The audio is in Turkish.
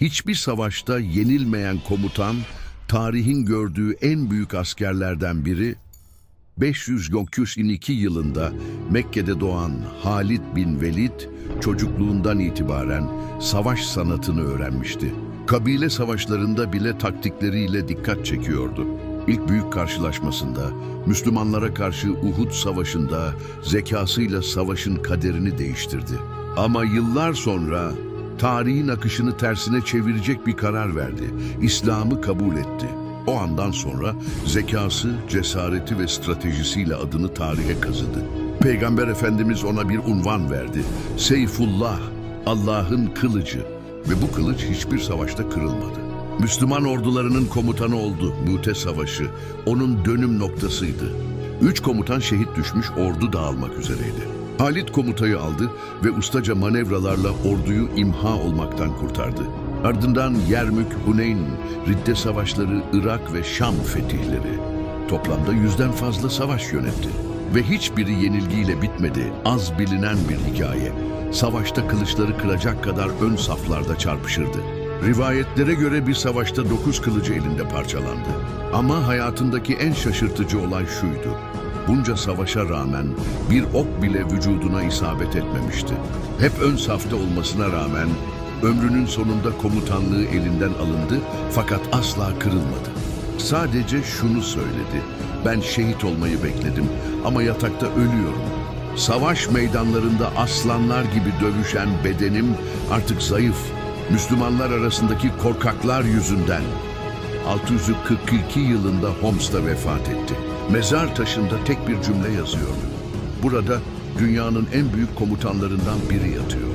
Hiçbir savaşta yenilmeyen komutan, tarihin gördüğü en büyük askerlerden biri, 592 yılında Mekke'de doğan Halid bin Velid, çocukluğundan itibaren savaş sanatını öğrenmişti. Kabile savaşlarında bile taktikleriyle dikkat çekiyordu. İlk büyük karşılaşmasında, Müslümanlara karşı Uhud Savaşı'nda zekasıyla savaşın kaderini değiştirdi. Ama yıllar sonra tarihin akışını tersine çevirecek bir karar verdi. İslam'ı kabul etti. O andan sonra zekası, cesareti ve stratejisiyle adını tarihe kazıdı. Peygamber Efendimiz ona bir unvan verdi. Seyfullah, Allah'ın kılıcı ve bu kılıç hiçbir savaşta kırılmadı. Müslüman ordularının komutanı oldu. Mute Savaşı onun dönüm noktasıydı. Üç komutan şehit düşmüş, ordu dağılmak üzereydi. Halit komutayı aldı ve ustaca manevralarla orduyu imha olmaktan kurtardı. Ardından Yermük, Huneyn, Ridde savaşları, Irak ve Şam fetihleri. Toplamda yüzden fazla savaş yönetti. Ve hiçbiri yenilgiyle bitmedi. Az bilinen bir hikaye. Savaşta kılıçları kıracak kadar ön saflarda çarpışırdı. Rivayetlere göre bir savaşta dokuz kılıcı elinde parçalandı. Ama hayatındaki en şaşırtıcı olay şuydu. Bunca savaşa rağmen bir ok bile vücuduna isabet etmemişti. Hep ön safta olmasına rağmen ömrünün sonunda komutanlığı elinden alındı fakat asla kırılmadı. Sadece şunu söyledi. Ben şehit olmayı bekledim ama yatakta ölüyorum. Savaş meydanlarında aslanlar gibi dövüşen bedenim artık zayıf. Müslümanlar arasındaki korkaklar yüzünden 642 yılında Homs'ta vefat etti. Mezar taşında tek bir cümle yazıyordu. Burada dünyanın en büyük komutanlarından biri yatıyor.